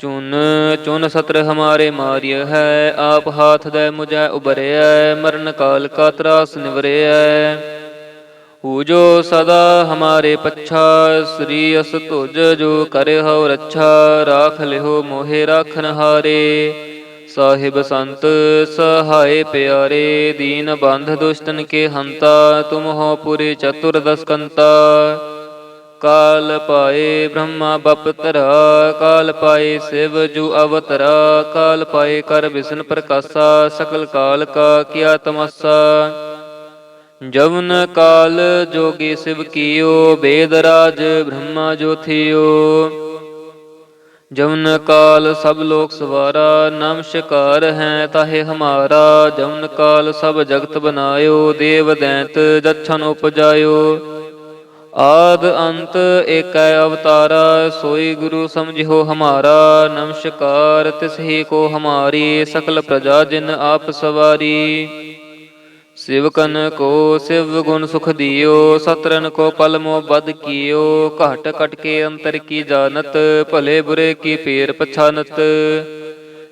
ਚੁਨ ਚੁਨ ਸਤਰ ਹਮਾਰੇ ਮਾਰਿਯ ਹੈ, ਆਪ ਹਾਥ ਦੇ ਮੁਝੈ ਉਬਰਿਐ ਮਰਨ ਕਾਲ ਕਾ ਤਰਾਸ ਨਿਵਰਿਐ। ਹੂ ਜੋ ਸਦਾ ਹਮਾਰੇ ਪੱਛਾ, ਸ੍ਰੀ ਅਸ ਤੁਜ ਜੋ ਕਰੇ ਹਉ ਰੱਛਾ, ਰਾਖ ਲਿਓ ਮੋਹਿ ਰਾਖਨ ਹਾਰੇ ਸਾਹਿਬ ਸੰਤ, ਸਹਾਏ ਪਿਆਰੇ, ਦੀਨ ਬੰਧ ਦੁਸ਼ਟਨ ਕੇ ਹੰਤਾ, ਤੁਮ ਹੋ ਪੁਰੀ ਚਤੁਰ ਦਸਕੰਤਾ। ਕਾਲ ਪਾਏ ਬ੍ਰਹਮਾ ਬਪਤਰਾ, ਕਾਲ ਪਾਏ ਸਿਵ ਜੂ ਅਵਤਰਾ, ਕਾਲ ਪਾਏ ਕਰ ਵਿਸ਼ਨ ਪ੍ਰਕਾਸ਼ਾ, ਸਕਲ ਕਾਲ ਕਾ ਕੀਆ ਤਮਸਾ। ਜਵਨ ਕਾਲ ਜੋਗੀ ਸਿਵ ਕੀਓ, ਬੇਦ ਰਾਜ ਬ੍ਰਹਮਾ ਜੋ ਥਿਓ। ਜਵਨ ਕਾਲ ਸਭ ਲੋਕ ਸਵਾਰਾ ਨਮਸਕਾਰ ਹੈ ਤਾਹੇ ਹਮਾਰਾ। ਜਵਨ ਕਾਲ ਸਭ ਜਗਤ ਬਨਾਇਓ, ਦੇਵ ਦੈਂਤ ਜਛਨ ਉਪਜਾਇਓ। ਆਦ ਅੰਤ ਏਕੈ ਅਵਤਾਰਾ, ਸੋਈ ਗੁਰੂ ਸਮਝਿਓ ਹਮਾਰਾ, ਨਮਸਕਾਰ ਤਿਸ ਹੀ ਕੋ ਹਮਾਰੀ, ਸਕਲ ਪ੍ਰਜਾ ਜਿਨ ਆਪ ਸਵਾਰੀ। ਸਿਵਕਨ ਕੋ ਸਿਵ ਗੁਣ ਸੁਖ ਦਿਓ, ਸਤਰਨ ਕੋ ਪਲਮੋ ਬਦ ਕੀਓ, ਘਟ ਕਟ ਕੇ ਅੰਤਰ ਕੀ ਜਾਣਤ, ਭਲੇ ਬੁਰੇ ਕੀ ਫੇਰ ਪਛਾਨਤ।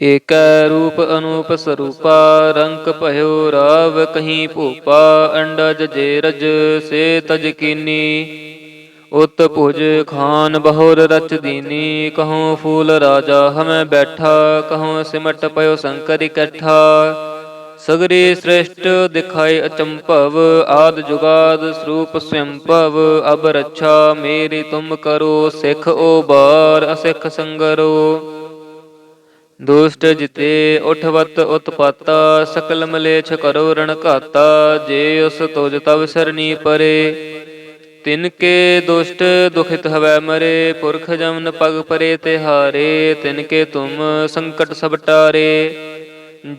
ਏਕੈ ਰੂਪ ਅਨੂਪ ਸਰੂਪਾ, ਰੰਕ ਭਇਓ ਰਾਵ ਕਹੀਂ ਭੂਪਾ, ਅੰਡਜ ਜੇ ਰਜ ਸੇ ਤਜ ਕੀਨੀ। ਉਤ ਭੁਜ ਖਾਨ ਬਹੁਰ ਰਚ ਦੀਨੀ, ਕਹਉ ਫੂਲ ਰਾਜਾ ਹਮੈ ਬੈਠਾ, ਕਹਉ ਸਿਮਟ ਪਇਓ ਸੰਕਰ ਇਕੱਠਾ ਸਗਰੀ ਸ੍ਰੇਸ਼ਟ ਦਿਖਾਈ ਅਚੰਭਵ, ਆਦ ਜੁਗਾਦ ਸਰੂਪ ਸਵੰਭਵ, ਅਬ ਰੱਛਾ ਮੇਰੀ ਤੁਮ ਕਰੋ, ਸਿਖ ਓ ਬਾਰ ਅਸਿਖ ਸੰਗਰੋ। ਦੁਸ਼ਟ ਜਿਤੇ ਉਠਵਤ ਉਤਪਾਤਾ, ਸਕਲ ਮਲੇਛ ਕਰੋ ਰਣ ਘਾਤਾ, ਜੇ ਉਸ ਤੁਜ ਤਵ ਸਰਨੀ ਪਰੇ। ਤਿਨ ਕੇ ਦੁਸ਼ਟ ਦੁਖਿਤ ਹਵੈ ਮਰੇ, ਪੁਰਖ ਜਮਨ ਪਗ ਪਰੇ ਤਿਹਾਰੇ ਤਿਨ ਕੇ ਤੁਮ ਸੰਕਟ ਸਭ ਟਾਰੇ।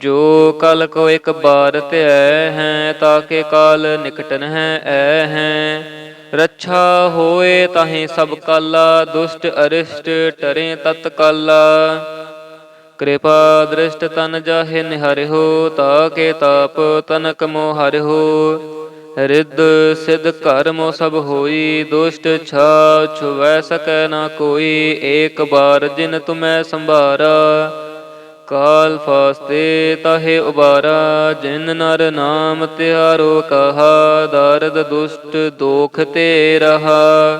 ਜੋ ਕਲ ਕੋ ਇੱਕ ਬਾਰ ਧਿਐ ਹੈ ਤਾਕੇ ਕਾਲ ਨਿਕਟਨ ਹੈ, ਐ ਹੈ। ਰੱਛਾ ਹੋਏ ਤਾਹੇ ਸਭ ਕਾਲਾ, ਦੁਸ਼ਟ ਅਰਿਸ਼ਟ ਟਰੇ ਤਤ ਕਾਲਾ ਕਿਰਪਾ ਦ੍ਰਿਸ਼ਟ ਤਨ ਜਾਹੇ ਨਿਹਰਿਓ ਤਾਕੇ ਤਾਪ ਤਨਕ ਮੋ ਹਰਿਓ ਰਿੱਧ ਸਿਧ ਘਰ ਮੋ ਸਭ ਹੋਈ, ਦੁਸ਼ਟ ਛਾ ਛੁਵੈ ਸਕੈ ਨਾ ਕੋਈ, ਏਕ ਬਾਰ ਜਿਨ ਤੁਮੈ ਸੰਭਾਰਾ। ਕਾਲ ਫਾਸਤੇ ਤਾਹੇ ਉਬਾਰਾ, ਜਿਨ ਨਰ ਨਾਮ ਤਿਹਾਰੋ ਕਹਾ, ਦਰਦ ਦੁਸ਼ਟ ਦੋਖ ਤੇ ਰਹਾ।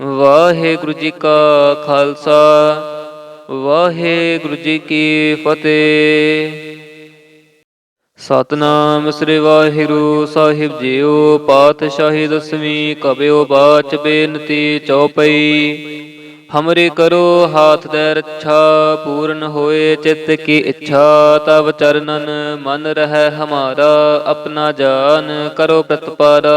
ਵਾਹਿਗੁਰੂ ਜੀ ਕਾ ਖਾਲਸਾ, ਵਾਹਿਗੁਰੂ ਜੀ ਕੀ ਫਤਿਹ। ਸਤਨਾਮ ਸ੍ਰੀ ਵਾਹਿਗੁਰੂ ਸਾਹਿਬ ਜੀਓ, ਪਾਤਸ਼ਾਹੀ ਦਸਵੀਂ ਕਬਿਓ ਬਾਚ ਬੇਨਤੀ ਚਉਪਈ ਹਮਰੇ ਕਰੋ ਹਾਥ ਦੇ ਰੱਛਾ, ਪੂਰਨ ਹੋਏ ਚਿੱਤ ਕੀ ਇੱਛਾ, ਤਵ ਚਰਨਨ ਮਨ ਰਹਿ ਹਮਾਰਾ, ਆਪਣਾ ਜਾਨ ਕਰੋ ਪ੍ਰਤਪਾਰਾ।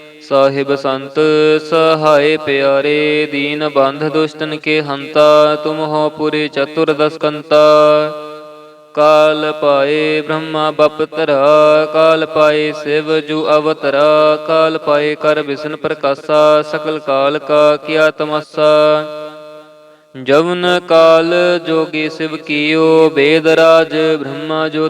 ਸਾਹਿਬ ਸੰਤ, ਸਹਾਏ ਪਿਆਰੇ, ਦੀਨ ਬੰਧ ਦੁਸ਼ਟਨ ਕੇ ਹੰਤਾ ਤੁਮ ਹੋ ਪੁਰੇ ਚਤੁਰ ਦਸਕੰਤਾ। ਕਾਲ ਪਾਏ ਬ੍ਰਹਮਾ ਬਪਤਰਾ, ਕਾਲ ਪਾਏ ਸਿਵ ਜੂ ਅਵਤਰਾ, ਕਾਲ ਪਾਏ ਕਰ ਵਿਸ਼ਨ ਪ੍ਰਕਾਸ਼ਾ, ਸਕਲ ਕਾਲ ਕਾ ਕੀਆ ਤਮਸਾ। ਜਵਨ ਕਾਲ ਜੋਗੀ ਸਿਵ ਕੀਓ, ਬੇਦ ਰਾਜ ਬ੍ਰਹਮਾ ਜੋ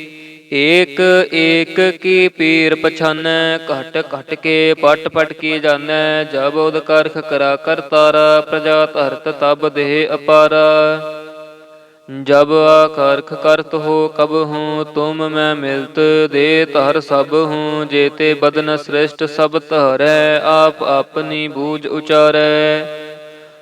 ਏਕ ਏਕ ਕੀ ਪੀਰ ਪਛਾਨੈ, ਘਟ ਘਟ ਕੇ ਪਟ ਪਟ ਕੀ ਜਾਣੈ, ਜਬ ਉਦ ਕਰਖ ਕਰਾ ਤਾਰਾ, ਪ੍ਰਜਾ ਧਰਤ ਤਬ ਦੇਹ ਅਪਾਰਾ। ਜਬ ਆਖਰਖ ਕਰਤ ਹੋ ਕਬ ਹੂੰ, ਤੁਮ ਮੈਂ ਮਿਲਤ ਦੇ ਧਰ ਸਭ ਹੂੰ, ਜੇਤੇ ਬਦਨ ਸ੍ਰਿਸ਼ਟ ਸਭ ਧਰੈ, ਆਪ ਆਪਨੀ ਬੂਝ ਉਚਾਰੈ।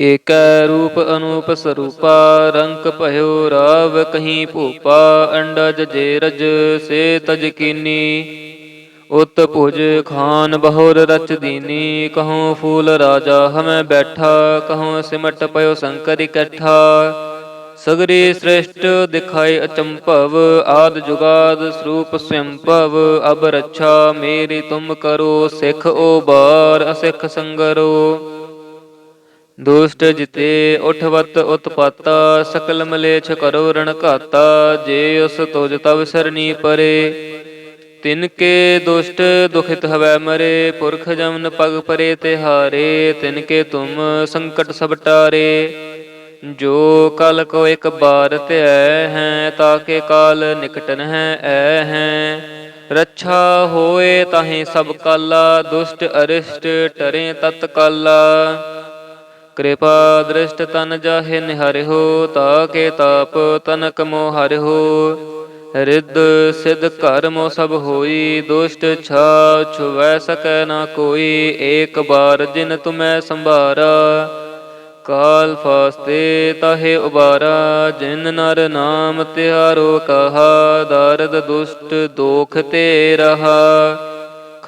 ਏਕੈ ਰੂਪ ਅਨੂਪ ਸਰੂਪਾ, ਰੰਕ ਭਇਓ ਰਾਵ ਕਹੀਂ ਭੂਪਾ, ਅੰਡਜ ਜੇਰਜ ਸੇ ਤਜ ਕੀਨੀ। ਉਤ ਭੁਜ ਖਾਨ ਬਹੁਰ ਰਚ ਦੀਨੀ, ਕਹਉ ਫੂਲ ਰਾਜਾ ਹਮੈ ਬੈਠਾ, ਕਹਉ ਸਿਮਟ ਪਇਓ ਸੰਕਰ ਇਕੱਠਾ ਸਗਰੀ ਸ੍ਰਿਸ਼ਟ ਦਿਖਾਈ ਅਚੰਭਵ, ਆਦ ਜੁਗਾਦ ਸਰੂਪ ਸਵੰਭਵ ਅਬ ਰੱਛਾ ਮੇਰੀ ਤੁਮ ਕਰੋ, ਸਿਖ ਓ ਬਾਰ ਅਸਿਖ ਸੰਗਰੋ। ਦੁਸ਼ਟ ਜਿਤੇ ਉਠਵਤ ਉਤਪਾਤਾ, ਸਕਲ ਮਲੇਛ ਕਰੋ ਰਣ ਘਾਤਾ, ਜੇ ਉਸ ਤੁਜ ਤਵ ਸਰਨੀ ਪਰੇ। ਤਿਨ ਕੇ ਦੁਸ਼ਟ ਦੁਖਿਤ ਹਵੈ ਮਰੇ, ਪੁਰਖ ਜਮਨ ਪਗ ਪਰੇ ਤਿਹਾਰੇ ਤਿਨ ਕੇ ਤੁਮ ਸੰਕਟ ਸਭ ਟਾਰੇ। ਜੋ ਕਲ ਕੋ ਇੱਕ ਬਾਰ ਧਿਐ ਹੈ ਤਾਕੇ ਕਾਲ ਨਿਕਟਨ ਹੈ, ਐ ਹੈ। ਰੱਛਾ ਹੋਏ ਤਾਹੀਂ ਸਭ ਕਾਲਾ, ਦੁਸ਼ਟ ਅਰਿਸ਼ਟ ਟਰੇ ਤਤ ਕਾਲਾ ਕਿਰਪਾ ਦ੍ਰਿਸ਼ਟ ਤਨ ਜਾਹੇ ਨਿਹਰਿਓ ਤਾ ਕੇ ਤਾਪ ਤਨਕ ਮੋ ਹਰਿਓ ਰਿੱਧ ਸਿਧ ਘਰ ਮੋ ਸਭ ਹੋਈ, ਦੁਸ਼ਟ ਛਾ ਛੁਵੈ ਸਕੈ ਨਾ ਕੋਈ, ਏਕ ਬਾਰ ਜਿਨ ਤੁਮੈ ਸੰਭਾਰਾ। ਕਾਲ ਫਾਸਤੇ ਤਾਹੇ ਉਬਾਰਾ, ਜਿਨ ਨਰ ਨਾਮ ਤਿਹਾਰੋ ਕਹਾ, ਦਰਦ ਦੁਸ਼ਟ ਦੋਖ ਤੇ ਰਹਾ।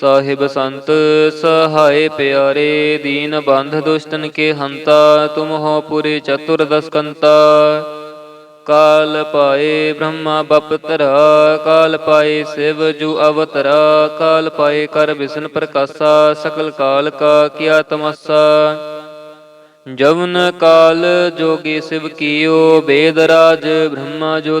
ਸਾਹਿਬ ਸੰਤ, ਸਹਾਏ ਪਿਆਰੇ, ਦੀਨ ਬੰਧ ਦੁਸ਼ਟਨ ਕੇ ਹੰਤਾ ਤੁਮ ਹੋ ਪੁਰੇ ਚਤੁਰ ਦਸਕੰਤਾ। ਕਾਲ ਪਾਏ ਬ੍ਰਹਮਾ ਬਪਤਰਾ, ਕਾਲ ਪਾਏ ਸਿਵ ਜੂ ਅਵਤਰਾ, ਕਾਲ ਪਾਏ ਕਰ ਵਿਸ਼ਨ ਪ੍ਰਕਾਸ਼ਾ, ਸਕਲ ਕਾਲ ਕਾ ਕੀਆ ਤਮਸਾ। ਜਵਨ ਕਾਲ ਜੋਗੀ ਸਿਵ ਕੀਓ, ਬੇਦ ਰਾਜ ਬ੍ਰਹਮਾ ਜੋ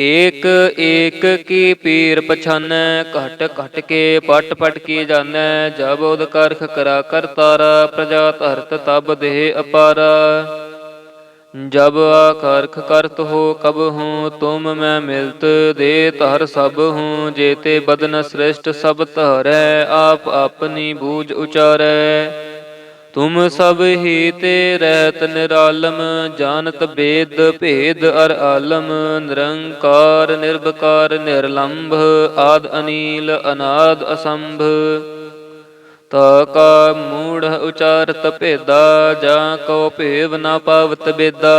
ਏਕ ਏਕ ਕੀ ਪੀਰ ਪਛਾਨੈ, ਘਟ ਘਟ ਕੇ ਪਟ ਪਟ ਕੀ ਜਾਣੈ, ਜਬ ਉਦ ਕਰਖ ਕਰਾ ਤਾਰਾ, ਪ੍ਰਜਾ ਧਰਤ ਤਬ ਦੇਹ ਅਪਾਰਾ। ਜਬ ਆਖਰਖ ਕਰਤ ਹੋ ਕਬ ਹੂੰ, ਤੁਮ ਮੈਂ ਮਿਲਤ ਦੇ ਧਰ ਸਭ ਹੂੰ, ਜੇਤੇ ਬਦਨ ਸ੍ਰਿਸ਼ਟ ਸਭ ਧਰੈ, ਆਪ ਆਪਨੀ ਬੂਝ ਉਚਾਰੈ। ਤੁਮ ਸਭ ਹੀ ਤੇ ਰਹਿਤ ਨਿਰਾਲਮ, ਜਾਣਤ ਬੇਦ ਭੇਦ ਅਰ ਆਲਮ, ਨਿਰੰਕਾਰ ਨਿਰਭਕਾਰ ਨਿਰਲੰਭ, ਆਦ ਅਨੀਲ, ਅਨਾਦ ਅਸੰਭ। ਤਾ ਕਾ ਮੂੜ ਉਚਾਰਤ ਭੇਦਾ, ਜਾਂ ਕੋ ਭੇਵ ਨਾ ਪਾਵਤ ਬੇਦਾ।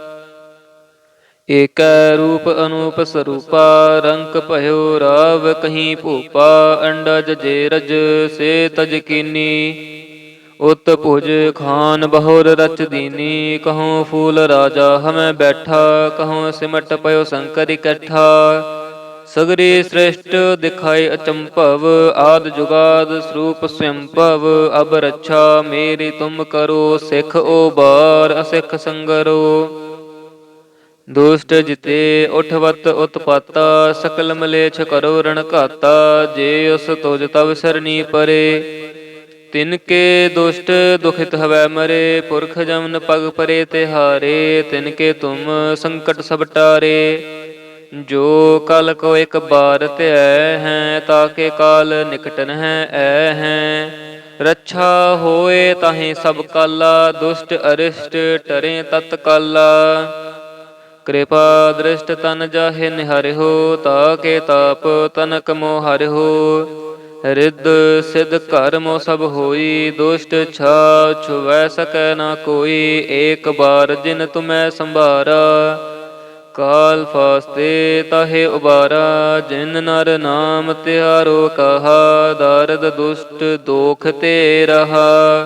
ਏਕੈ ਰੂਪ ਅਨੂਪ ਸਰੂਪਾ, ਰੰਕ ਭਇਓ ਰਾਵ ਕਹੀਂ ਭੂਪਾ, ਅੰਡਜ ਜੇਰਜ ਸੇ ਤਜ ਕੀਨੀ। ਉਤ ਭੁਜ ਖਾਨ ਬਹੁਰ ਰਚ ਦੀਨੀ, ਕਹਉ ਫੂਲ ਰਾਜਾ ਹਮੈ ਬੈਠਾ, ਕਹਉ ਸਿਮਟ ਪਇਓ ਸੰਕਰ ਇਕੱਠਾ। ਸਗਰੀ ਸ੍ਰਿਸ਼ਟ ਦਿਖਾਈ ਅਚੰਭਵ, ਆਦ ਜੁਗਾਦ ਸਰੂਪ ਸਵੰਭਵ, ਅਬ ਰੱਛਾ ਮੇਰੀ ਤੁਮ ਕਰੋ, ਸਿਖ ਓ ਬਾਰ ਅਸਿਖ ਸੰਗਰੋ। ਦੁਸ਼ਟ ਜਿਤੇ ਉਠਵਤ ਉਤਪਾਤਾ, ਸਕਲ ਮਲੇਛ ਕਰੋ ਰਣ ਘਾਤਾ, ਜੇ ਉਸ ਤੁਜ ਤਵ ਸਰਨੀ ਪਰੇ। ਤਿਨ ਕੇ ਦੁਸ਼ਟ ਦੁਖਿਤ ਹਵੈ ਮਰੇ, ਪੁਰਖ ਜਮਨ ਪਗ ਪਰੇ ਤਿਹਾਰੇ, ਤਿਨ ਕੇ ਤੁਮ ਸੰਕਟ ਸਭ ਟਾਰੇ। ਜੋ ਕਲ ਕੋ ਇੱਕ ਬਾਰ ਧਿਐ ਹੈ ਤਾਕੇ ਕਾਲ ਨਿਕਟਨ ਹੈ, ਐ ਹੈ। ਰੱਛਾ ਹੋਏ ਤਾਹੀਂ ਸਭ ਕਾਲਾ, ਦੁਸ਼ਟ ਅਰਿਸ਼ਟ ਟਰੇ ਤਤ ਕਾਲਾ ਕਿਰਪਾ ਦ੍ਰਿਸ਼ਟ ਤਨ ਜਾਹੇ ਨਿਹਰਿਓ ਤਾਕੇ ਤਾਪ ਤਨਕ ਮੋ ਹਰਿਓ ਰਿੱਧ ਸਿਧ ਘਰ ਮੋ ਸਭ ਹੋਈ, ਦੁਸ਼ਟ ਛਾ ਛੁਵੈ ਸਕੈ ਨਾ ਕੋਈ, ਏਕ ਬਾਰ ਜਿਨ ਤੁਮੈ ਸੰਭਾਰਾ। ਕਾਲ ਫਾਸਤੇ ਤਾਹੇ ਉਬਾਰਾ, ਜਿਨ ਨਰ ਨਾਮ ਤਿਹਾਰੋ ਕਹਾ, ਦਰਦ ਦੁਸ਼ਟ ਦੋਖ ਤੇ ਰਹਾ।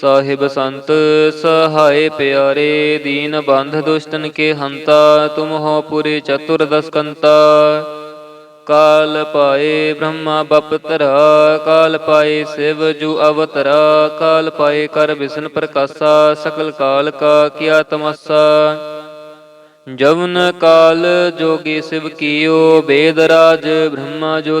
ਸਾਹਿਬ ਸੰਤ, ਸਹਾਏ ਪਿਆਰੇ, ਦੀਨ ਬੰਧ ਦੁਸ਼ਟਨ ਕੇ ਹੰਤਾ ਤੁਮ ਹੋ ਪੁਰੀ ਚਤੁਰ ਦਸਕੰਤਾ। ਕਾਲ ਪਾਏ ਬ੍ਰਹਮਾ ਬਪਤਰਾ, ਕਾਲ ਪਾਏ ਸਿਵ ਜੂ ਅਵਤਰਾ, ਕਾਲ ਪਾਏ ਕਰ ਵਿਸ਼ਨ ਪ੍ਰਕਾਸ਼ਾ, ਸਕਲ ਕਾਲ ਕਾ ਕੀਆ ਤਮਸਾ। ਜਵਨ ਕਾਲ ਜੋਗੀ ਸਿਵ ਕੀਓ, ਬੇਦ ਰਾਜ ਬ੍ਰਹਮਾ ਜੋ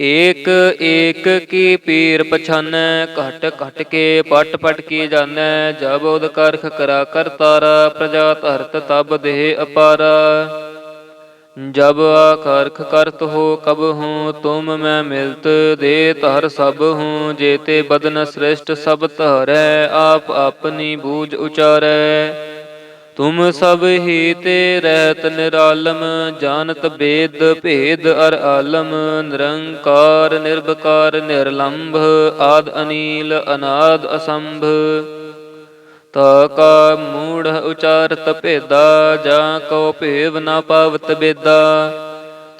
ਏਕ ਏਕ ਕੀ ਪੀਰ ਪਛਾਨੈ, ਘਟ ਘਟ ਕੇ ਪਟ ਪਟ ਕੀ ਜਾਣੈ, ਜਬ ਉਦ ਕਰਖ ਕਰਾ ਤਾਰਾ, ਪ੍ਰਜਾ ਧਰਤ ਤਬ ਦੇਹ ਅਪਾਰਾ। ਜਬ ਕਰਖ ਕਰਤ ਹੋ ਕਬ ਹੂੰ, ਤੁਮ ਮੈਂ ਮਿਲਤ ਦੇ ਧਰ ਸਭ ਹੂੰ, ਜੇਤੇ ਬਦਨ ਸ੍ਰਿਸ਼ਟ ਸਭ ਧਰੈ, ਆਪ ਆਪਨੀ ਬੂਝ ਉਚਾਰੈ। ਤੁਮ ਸਭ ਹੀ ਤੇ ਰਹਿਤ ਨਿਰਾਲਮ, ਜਾਣਤ ਬੇਦ ਭੇਦ ਅਰ ਆਲਮ, ਨਿਰੰਕਾਰ ਨਿਰਭਕਾਰ ਨਿਰਲੰਭ, ਆਦ ਅਨੀਲ, ਅਨਾਦ ਅਸੰਭ। ਤਾ ਕਾ ਮੂੜ ਉਚਾਰਤ ਭੇਦਾ, ਜਾਂ ਕੋ ਭੇਵ ਨਾ ਪਾਵਤ ਬੇਦਾ।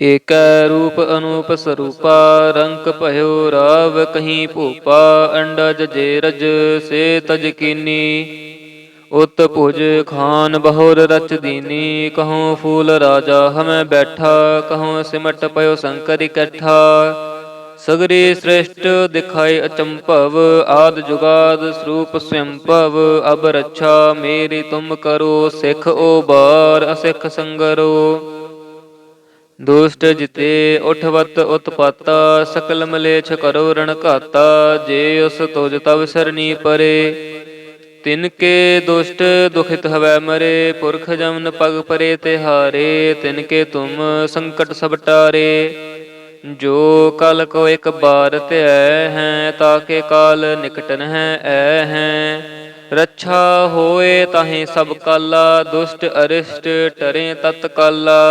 ਏਕੈ ਰੂਪ ਅਨੂਪ ਸਰੂਪਾ, ਰੰਕ ਭਇਓ ਰਾਵ ਕਹੀਂ ਭੂਪਾ, ਅੰਡਜ ਜੇਰਜ ਸੇ ਤਜ ਕੀਨੀ। ਉਤ ਭੁਜ ਖਾਨ ਬਹੁਰ ਰਚ ਦੀਨੀ, ਕਹਉ ਫੂਲ ਰਾਜਾ ਹਮੈ ਬੈਠਾ, ਕਹਉ ਸਿਮਟ ਪਇਓ ਸੰਕਰ ਇਕੱਠਾ। ਸਗਰੀ ਸ੍ਰਿਸ਼ਟ ਦਿਖਾਈ ਅਚੰਭਵ, ਆਦ ਜੁਗਾਦ ਸਰੂਪ ਸਵੰਭਵ ਅਬ ਰੱਛਾ ਮੇਰੀ ਤੁਮ ਕਰੋ, ਸਿਖ ਓ ਬਾਰ, ਅਸਿਖ ਸੰਗਰੋ। ਦੁਸ਼ਟ ਜਿਤੇ ਉਠਵਤ ਉਤਪਾਤਾ, ਸਕਲ ਮਲੇਛ ਕਰੋ ਰਣ ਘਾਤਾ, ਜੇ ਉਸ ਤੁਜ ਤਵ ਸਰਨੀ ਪਰੇ। ਤਿਨ ਕੇ ਦੁਸ਼ਟ ਦੁਖਿਤ ਹਵੈ ਮਰੇ, ਪੁਰਖ ਜਮਨ ਪਗ ਪਰੇ ਤਿਹਾਰੇ। ਤਿਨ ਕੇ ਤੁਮ ਸੰਕਟ ਸਭ ਟਾਰੇ। ਜੋ ਕਲ ਕੋ ਇੱਕ ਬਾਰ ਧਿਐ ਹੈ ਤਾਕੇ ਕਾਲ ਨਿਕਟਨ ਹੈ, ਐ ਹੈ। ਰੱਛਾ ਹੋਏ ਤਾਹੀਂ ਸਭ ਕਾਲਾ, ਦੁਸ਼ਟ ਅਰਿਸ਼ਟ ਟਰੇ ਤਤ ਕਾਲਾ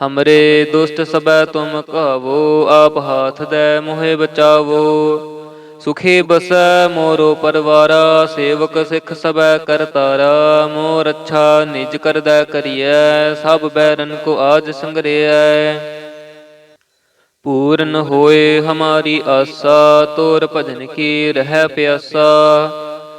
ਹਮਰੇ ਦੁਸ਼ਟ ਸਬੈ ਤੁਮ ਕਹਾਵੋ ਆਪ ਹਾਥ ਦੈ ਮੋਹਿ ਬਚਾਵੋ ਸੁਖੇ ਬਸੈ ਮੋਰੋ ਪਰਵਾਰਾ ਸੇਵਕ ਸਿੱਖ ਸਬੈ ਕਰਤਾਰਾ ਮੋ ਰੱਛਾ ਨਿਜ ਕਰਦਾ ਕਰੀਐ ਸਭ ਬੈਰਨ ਕੋ ਆਜ ਸੰਗਰਿਐ ਪੂਰਨ ਹੋਏ ਹਮਾਰੀ ਆਸਾ ਤੋਰ ਭਜਨ ਕੀ ਰਹਿ ਪਿਆਸਾ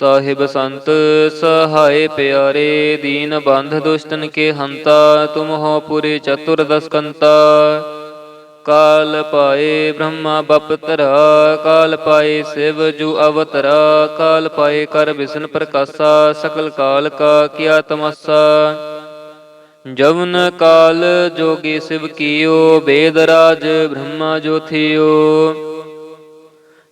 ਸਾਹਿਬ ਸੰਤ, ਸਹਾਏ ਪਿਆਰੇ, ਦੀਨ ਬੰਧ ਦੁਸ਼ਟਨ ਕੇ ਹੰਤਾ ਤੁਮ ਹੋ ਪੁਰੇ ਚਤੁਰਦਸ ਕੰਤਾ ਕਾਲ ਪਾਏ ਬ੍ਰਹਮਾ ਬਪਤਰਾ, ਕਾਲ ਪਾਏ ਸਿਵ ਜੂ ਅਵਤਰਾ, ਕਾਲ ਪਾਏ ਕਰ ਵਿਸ਼ਨ ਪ੍ਰਕਾਸ਼ਾ, ਸਕਲ ਕਾਲ ਕਾ ਕਿਆ ਤਮਸਾ। ਜਵਨ ਕਾਲ ਜੋਗੀ ਸਿਵ ਕੀਓ, ਬੇਦ ਰਾਜ ਬ੍ਰਹਮਾ ਜੋਥਿਓ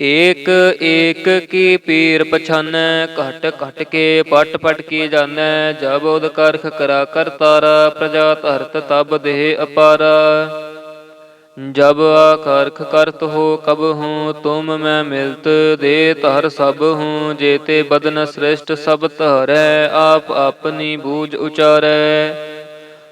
ਏਕ ਏਕ ਕੀ ਪੀਰ ਪਛਾਨੈ, ਘਟ ਘਟ ਕੇ ਪਟ ਪਟ ਕੀ ਜਾਣੈ, ਜਬ ਉਦ ਕਰਖ ਕਰਾ ਤਾਰਾ, ਪ੍ਰਜਾ ਧਰਤ ਤਬ ਦੇਹ ਅਪਾਰਾ। ਜਬ ਆਖਰਖ ਕਰਤ ਹੋ ਕਬ ਹੂੰ, ਤੁਮ ਮੈਂ ਮਿਲਤ ਦੇ ਧਰ ਸਭ ਹੂੰ, ਜੇਤੇ ਬਦਨ ਸ੍ਰਿਸ਼ਟ ਸਭ ਧਰੈ, ਆਪ ਆਪਨੀ ਬੂਝ ਉਚਾਰੈ।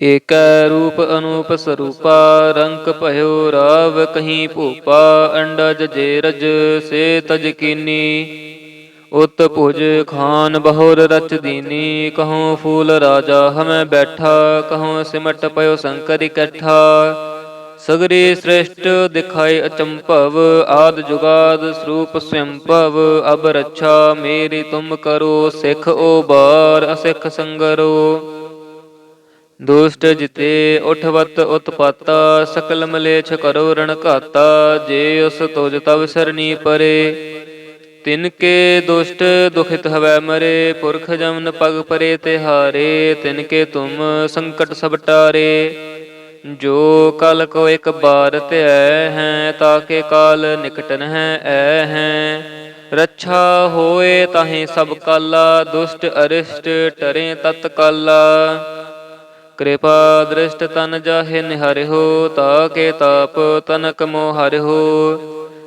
ਏਕੈ ਰੂਪ ਅਨੂਪ ਸਰੂਪਾ, ਰੰਕ ਭਇਓ ਰਾਵ ਕਹੀਂ ਭੂਪਾ, ਅੰਡਜ ਜੇਰਜ ਸੇ ਤਜ ਕੀਨੀ। ਉਤ ਭੁਜ ਖਾਨ ਬਹੁਰ ਰਚ ਦੀਨੀ, ਕਹਉ ਫੂਲ ਰਾਜਾ ਹਮੈ ਬੈਠਾ, ਕਹਉ ਸਿਮਟ ਪਇਓ ਸੰਕਰ ਇਕੱਠਾ। ਸਗਰੀ ਸ੍ਰਿਸ਼ਟ ਦਿਖਾਈ ਅਚੰਭਵ, ਆਦ ਜੁਗਾਦ ਸਰੂਪ ਸਵੰਭਵ ਅਬ ਰੱਛਾ ਮੇਰੀ ਤੁਮ ਕਰੋ, ਸਿਖ ਓ ਬਾਰ, ਅਸਿਖ ਸੰਗਰੋ। ਦੁਸ਼ਟ ਜਿਤੇ ਉਠਵਤ ਉਤਪਾਤਾ, ਸਕਲ ਮਲੇਛ ਕਰੋ ਰਣ ਘਾਤਾ, ਜੇ ਉਸ ਤੁਜ ਤਵ ਸਰਣੀ ਪਰੇ। ਤਿਨ ਕੇ ਦੁਸ਼ਟ ਦੁਖਿਤ ਹਵੈ ਮਰੇ, ਪੁਰਖ ਜਮਨ ਪਗ ਪਰੇ ਤੇ ਹਾਰੇ। ਤਿਨ ਕੇ ਤੁਮ ਸੰਕਟ ਸਭ ਟਾਰੇ। ਜੋ ਕਲ ਕੋ ਇੱਕ ਬਾਰ ਧਿਐ ਹੈ ਤਾਕੇ ਕਾਲ ਨਿਕਟਨ ਹੈ, ਐ ਹੈ। ਰੱਛਾ ਹੋਏ ਤਾਹੀਂ ਸਭ ਕਾਲਾ, ਦੁਸ਼ਟ ਅਰਿਸ਼ਟ ਟਰੇ ਤਤ ਕਾਲਾ। ਕਿਰਪਾ ਦ੍ਰਿਸ਼ਟ ਤਨ ਜਾਹੇ ਨਿਹਰਿਓ ਤਾਕੇ ਤਾਪ ਤਨਕ ਮੋ ਹਰਿਓ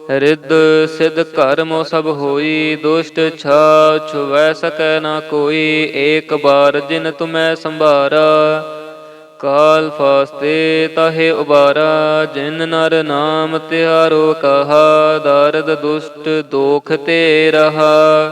ਰਿੱਧ ਸਿਧ ਘਰ ਮੋ ਸਭ ਹੋਈ, ਦੁਸ਼ਟ ਛਾ ਛੁਵੈ ਸਕੈ ਨਾ ਕੋਈ। ਏਕ ਬਾਰ ਜਿਨ ਤੁਮੈ ਸੰਭਾਰਾ, ਕਾਲ ਫਾਸਤੇ ਤਾਹੇ ਉਬਾਰਾ। ਜਿਨ ਨਰ ਨਾਮ ਤਿਹਾਰੋ ਕਹਾ, ਦਰਦ ਦੁਸ਼ਟ ਦੋਖ ਤੇ ਰਹਾ।